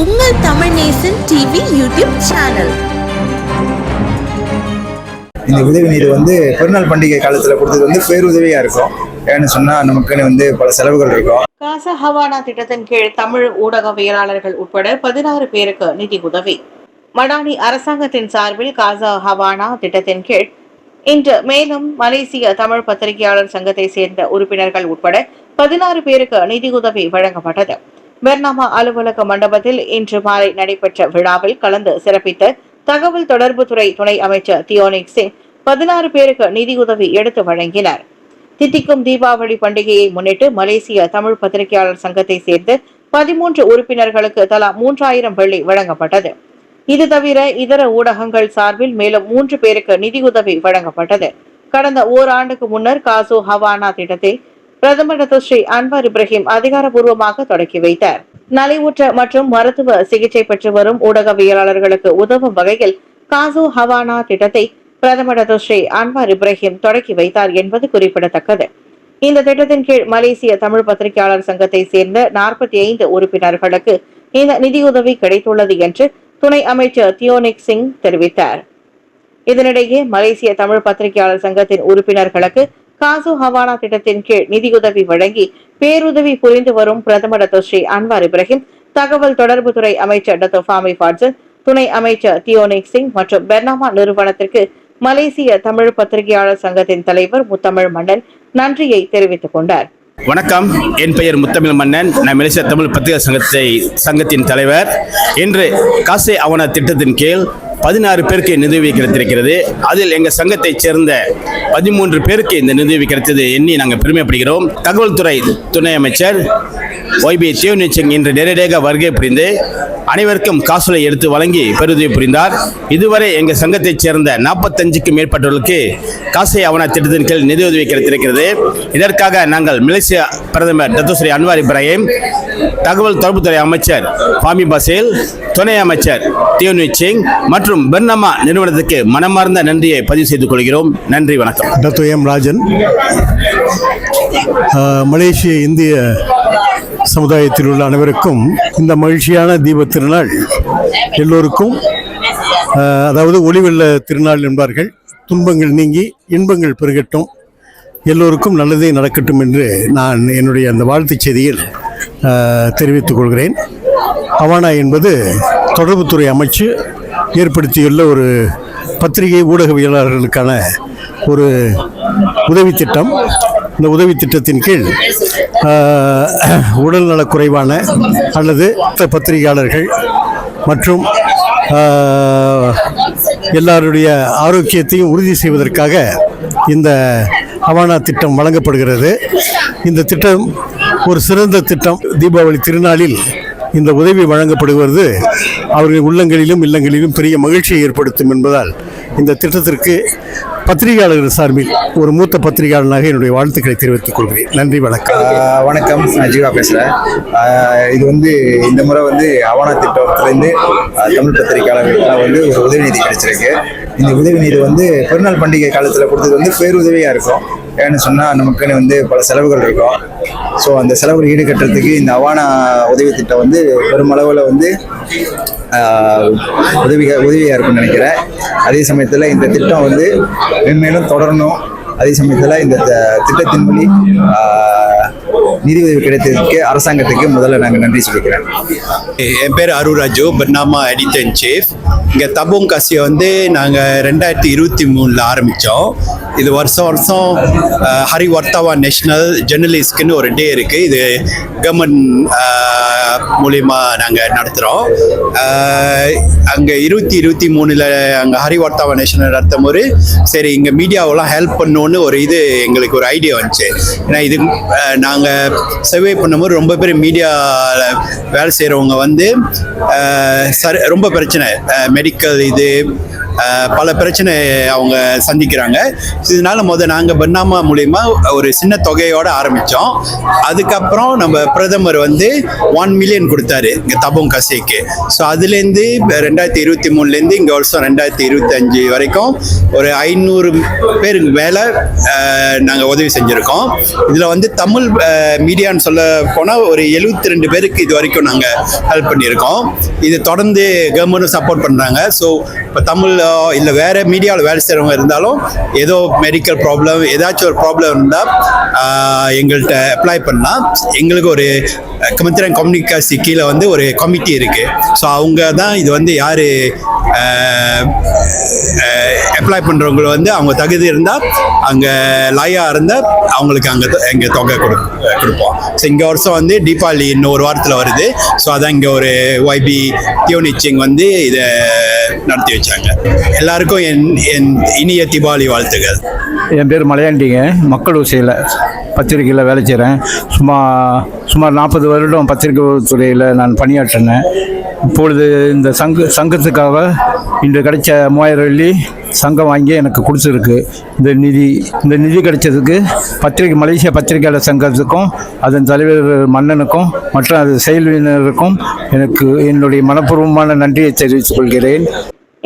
உங்கள் Tamil Nesan TV YouTube channel இந்த உதவி நீர் வந்து பெருநாள் பண்டிகை காலத்தில் கொடுத்தது வந்து பேருதவியாக இருக்கும். ஏன்னு சொன்னால் நமக்குன்னு வந்து பல செலவுகள் இருக்கும். காசா ஹவானா திட்டத்தின் கீழ் தமிழ் ஊடகவியலாளர்கள் உட்பட பதினாறு பேருக்கு நிதி உதவி. மடானி அரசாங்கத்தின் சார்பில் காசா ஹவானா திட்டத்தின் கீழ் இன்று மேலும் மலேசிய தமிழ் பத்திரிகையாளர் சங்கத்தை சேர்ந்த உறுப்பினர்கள் உட்பட பதினாறு பேருக்கு நிதியுதவி வழங்கப்பட்டது. பெர்னாமா அலுவலக மண்டபத்தில் இன்று மாலை நடைபெற்ற விழாவில் கலந்து சிறப்பித்த தகவல் தொடர்புத்துறை துணை அமைச்சர் தியோனிக் சிங் பதினாறு பேருக்கு நிதியுதவி எடுத்து வழங்கினர். தித்திக்கும் தீபாவளி பண்டிகையை முன்னிட்டு மலேசிய தமிழ் பத்திரிகையாளர் சங்கத்தை சேர்ந்த பதிமூன்று உறுப்பினர்களுக்கு தலா மூன்றாயிரம் வெள்ளி வழங்கப்பட்டது. இது தவிர இதர ஊடகங்கள் சார்பில் மேலும் மூன்று பேருக்கு நிதியுதவி வழங்கப்பட்டது. கடந்த ஓராண்டுக்கு முன்னர் காசு ஹவானா திட்டத்தை பிரதமர் டாக்டர் ஸ்ரீ அன்வார் இப்ராஹிம் அதிகாரப்பூர்வமாக தொடக்கி வைத்தார். நலிவுற்ற மற்றும் மருத்துவ சிகிச்சை பெற்று வரும் ஊடகவியலாளர்களுக்கு உதவும் வகையில் காசு ஹவானா திட்டத்தை பிரதமர் டாக்டர் ஸ்ரீ அன்வார் இப்ராஹிம் தொடக்கி வைத்தார் என்பது குறிப்பிடத்தக்கது. இந்த திட்டத்தின் கீழ் மலேசிய தமிழ் பத்திரிகையாளர் சங்கத்தை சேர்ந்த நாற்பத்தி ஐந்து உறுப்பினர்களுக்கு இந்த நிதியுதவி கிடைத்துள்ளது என்று துணை அமைச்சர் தியோனிக் சிங் தெரிவித்தார். இதனிடையே மலேசிய தமிழ் பத்திரிகையாளர் சங்கத்தின் உறுப்பினர்களுக்கு காசு ஹவானா திட்டத்தின் கீழ் நிதியுதவி வழங்கி பேருதவி புரிந்து வரும் பிரதமர் டாக்டர் ஸ்ரீ அன்வார் இப்ராஹிம் தகவல் தொடர்புத்துறை அமைச்சர் டாக்டர் ஃபாமி ஃபாட்சன் துணை அமைச்சர் தியோனிக் சிங் மற்றும் பெர்னாமா நிறுவனத்திற்கு மலேசிய தமிழ் பத்திரிகையாளர் சங்கத்தின் தலைவர் முத்தமிழ் மன்னன் நன்றியை தெரிவித்துக் கொண்டார். வணக்கம். என் பெயர் முத்தமிழ் மன்னன். நான் மலேசிய தமிழ் பத்திரிகை சங்கத்தை சங்கத்தின் தலைவர். இன்று காசே அவன திட்டத்தின் கீழ் பதினாறு பேருக்கு நிதியுதவி கிடைத்திருக்கிறது அதில் எங்கள் சங்கத்தைச் சேர்ந்த பதிமூன்று பேருக்கு இந்த நிதியுதவி கிடைத்தது எண்ணி நாங்கள் பெருமைப்படுகிறோம். தகவல் துறை துணை அமைச்சர் ஒய்பி சிங் இன்று நேரடியாக வருகை புரிந்து அனைவருக்கும் காசோலை எடுத்து வழங்கி பெருதவி புரிந்தார். இதுவரை எங்கள் சங்கத்தைச் சேர்ந்த நாற்பத்தஞ்சுக்கும் மேற்பட்டவர்களுக்கு காசை ஆவண திட்டத்தின் கீழ் நிதியுதவி கிடைத்திருக்கிறது இதற்காக நாங்கள் மலேசிய பிரதமர் தத்துஸ்ரீ அன்வார் இப்ராஹிம் தகவல் தொடர்புத்துறை அமைச்சர் ஃபாமி பசேல் துணை அமைச்சர் தியோனி சிங் மற்றும் பெர்னமா நிறுவனத்துக்கு மனமார்ந்த நன்றியை பதிவு செய்து கொள்கிறோம். நன்றி வணக்கம். Doctor M Rajan. மலேசிய இந்திய சமுதாயத்தில் உள்ள அனைவருக்கும் இந்த மகிழ்ச்சியான தீப திருநாள் எல்லோருக்கும் அதாவது ஒளிவெள்ள திருநாள் என்பார்கள் துன்பங்கள் நீங்கி இன்பங்கள் பெருகட்டும். எல்லோருக்கும் நல்லதே நடக்கட்டும் என்று நான் என்னுடைய அந்த வாழ்த்துச் செய்தியில் தெரிவித்துக் கொள்கிறேன். அவானா என்பது தொடர்புத்துறை அமைச்சு ஏற்படுத்தியுள்ள ஒரு பத்திரிகை ஊடகவியலாளர்களுக்கான ஒரு உதவி திட்டம். இந்த உதவி திட்டத்தின் கீழ் ஆஹ், உடல்நலக் குறைவான அல்லது பத்திரிகையாளர்கள் மற்றும் எல்லாருடைய ஆரோக்கியத்தையும் உறுதி செய்வதற்காக இந்த அவானா திட்டம் வழங்கப்படுகிறது. இந்த திட்டம் ஒரு சிறந்த திட்டம். தீபாவளி திருநாளில் இந்த உதவி வழங்கப்படுவது அவர்களின் உள்ளங்களிலும் இல்லங்களிலும் பெரிய மகிழ்ச்சியை ஏற்படுத்தும் என்பதால் இந்த திட்டத்திற்கு பத்திரிகையாளர்கள் சார்பில் ஒரு மூத்த பத்திரிகையாளனாக என்னுடைய வாழ்த்துக்களை தெரிவித்துக் கொள்கிறேன். நன்றி வணக்கம். வணக்கம். நான் ஜீவா பேசுகிறேன் இது வந்து இந்த முறை வந்து ஆவண திட்டத்திலேருந்து தமிழ் பத்திரிகையாளர்களுக்கெல்லாம் வந்து ஒரு உதவி நிதி கிடைச்சிருக்கு. இந்த உதவி நிதி வந்து பெருநாள் பண்டிகை காலத்தில் கொடுத்தது வந்து பேருதவியாக இருக்கும். ஏன்னு சொன்னால் நமக்குன்னு வந்து பல செலவுகள் இருக்கும். ஸோ அந்த செலவுகள் ஈடுகட்டுறதுக்கு இந்த அவானா உதவி திட்டம் வந்து பெருமளவில் வந்து ஆஹ் உதவிக உதவியாக இருக்கும்னு நினைக்கிறேன். அதே சமயத்தில் இந்த திட்டம் வந்து மென்மேலும் தொடரணும். அதே சமயத்தில் இந்த திட்டத்தின் வழி நிதி உதவி கிடைத்ததுக்கு அரசாங்கத்துக்கு முதல்ல நாங்கள் நன்றி சொல்லிக்கிறேன். என் பேர் Aruraju Bernama editor in chief இங்கே தபோங் காசியை வந்து நாங்கள் ரெண்டாயிரத்தி இருபத்தி மூணில் ஆரம்பித்தோம் இது வருஷம் வருஷம் ஹரி வர்த்தவா நேஷ்னல் ஜெர்னலிஸ்ட்க்குன்னு ஒரு டே இருக்குது இது கவர்மெண்ட் மூலிமா நாங்கள் நடத்துகிறோம் அங்கே இருபத்தி இருபத்தி மூணில் அங்கே ஹரி வர்த்தவா நேஷனல் நடத்தும் போது சரி இங்கே மீடியாவெல்லாம் ஹெல்ப் பண்ணோன்னு ஒரு இது எங்களுக்கு ஒரு ஐடியா வந்துச்சு. ஏன்னா இது நாங்கள் சர்வே பண்ணும்போது ரொம்ப பேர் மீடியாவில் வேலை செய்கிறவங்க வந்து சரி ரொம்ப பிரச்சனை. மெடிக்கல் இது பல பிரச்சனை அவங்க சந்திக்கிறாங்க. இதனால முதல் நாங்கள் பர்னாமா மூலியமா ஒரு சின்ன தொகையோட ஆரம்பித்தோம் அதுக்கப்புறம் நம்ம பிரதமர் வந்து ஒன் மில்லியன் கொடுத்தாரு இங்கே தபும் கசேக்கு. ஸோ அதுலேருந்து ரெண்டாயிரத்தி இருபத்தி மூணுலேருந்து இங்கே வருஷம் ரெண்டாயிரத்தி இருபத்தஞ்சு வரைக்கும் ஒரு ஐநூறு பேருக்கு மேலே நாங்கள் உதவி செஞ்சுருக்கோம். இதில் வந்து தமிழ் மீடியான்னு சொல்ல போனால் ஒரு எழுபத்தி ரெண்டு பேருக்கு இது வரைக்கும் நாங்கள் ஹெல்ப் பண்ணியிருக்கோம். இது தொடர்ந்து கவர்மெண்ட்டும் சப்போர்ட் பண்ணுறாங்க ஸோ இப்போ தமிழ் இல்லை வேறு மீடியாவில் வேலை செய்கிறவங்க இருந்தாலும் ஏதோ மெடிக்கல் ப்ராப்ளம் ஏதாச்சும் ஒரு ப்ராப்ளம் இருந்தால் எங்கள்கிட்ட அப்ளை பண்ணால் எங்களுக்கு ஒரு கமித்திரன் கம்யூனிகாசி கீழே வந்து ஒரு கமிட்டி இருக்குது ஸோ அவங்க தான் இது வந்து யார் அப்ளை பண்ணுறவங்களை வந்து அவங்க தகுதி இருந்தால் அங்கே லாயாக இருந்தால் அவங்களுக்கு அங்கே இங்கே தொகை கொடு கொடுப்போம். ஸோ இங்கே வருஷம் வந்து தீபாவளி இன்னும் ஒரு வாரத்தில் வருது. ஸோ அதான் இங்கே ஒரு ஒய்பி டியூனிச்சிங் வந்து இதை நடத்தி வச்சாங்க. எல்லாருக்கும் என் என் இனிய தீபாவளி வாழ்த்துக்கள் என் பேர் மலையாண்டிங்க. மக்கள் ஊசியில். பத்திரிக்கையில் வேலை செய்கிறேன் சும்மா சுமார் நாற்பது வருடம் பத்திரிகை துறையில் நான் பணியாற்றினேன். இப்பொழுது இந்த சங்க சங்கத்துக்காக இன்று கிடைச்ச மூவாயிரம் வெள்ளி சங்கம் வாங்கி எனக்கு கொடுத்துருக்கு. இந்த நிதி இந்த நிதி கிடைச்சதுக்கு பத்திரிகை மலேசிய பத்திரிகையாளர் சங்கத்துக்கும் அதன் தலைவர் மன்னனுக்கும் மற்றும் அது செயல்வினருக்கும் எனக்கு என்னுடைய மனப்பூர்வமான நன்றியை தெரிவித்துக் கொள்கிறேன்.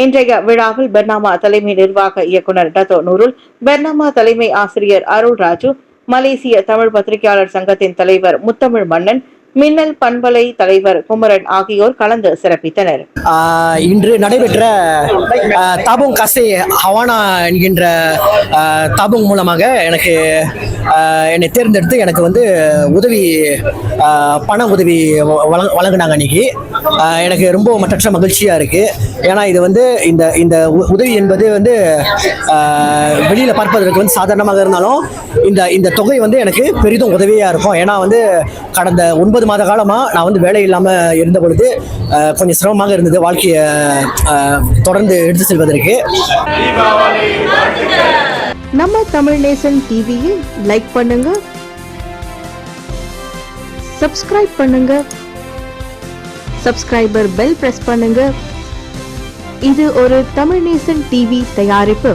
இன்றைய விழாவில் பெர்னாமா தலைமை நிர்வாக இயக்குனர் டத்தோ நூருல் பெர்னாமா தலைமை ஆசிரியர் அருள் ராஜு மலேசிய தமிழ் பத்திரிகையாளர் சங்கத்தின் தலைவர் முத்தமிழ் மன்னன் மின்னல் பண்பலை தலைவர் குமரன் ஆகியோர் கலந்து சிறப்பித்தனர். இன்று நடைபெற்ற ஆஹ் தாபுங் கசே ஹவானா என்கின்ற ஆஹ் தாபுங் மூலமாக எனக்கு என்னை தேர்ந்தெடுத்து எனக்கு வந்து உதவி பண உதவி வழங்கினாங்க அன்னைக்கு. எனக்கு ரொம்ப மற்றற்ற மகிழ்ச்சியாக இருக்குது ஏன்னா இது வந்து இந்த இந்த உ- உதவி என்பது வந்து வெளியில் பார்ப்பதற்கு வந்து சாதாரணமாக இருந்தாலும் இந்த இந்த தொகை வந்து எனக்கு பெரிதும் உதவியாக இருக்கும். ஏன்னா வந்து கடந்த ஒன்பது மாத காலமாக நான் வந்து வேலை இல்லாமல் இருந்த பொழுது கொஞ்சம் சிரமமாக இருந்தது. வாழ்க்கையை தொடர்ந்து எடுத்து செல்வதற்கு. நம்ம தமிழ் நேசன் டிவியில் லைக் பண்ணுங்க. சப்ஸ்கிரைப் பண்ணுங்க. சப்ஸ்கிரைபர் பெல் பிரஸ் பண்ணுங்க. இது ஒரு தமிழ் நேசன் டிவி தயாரிப்பு.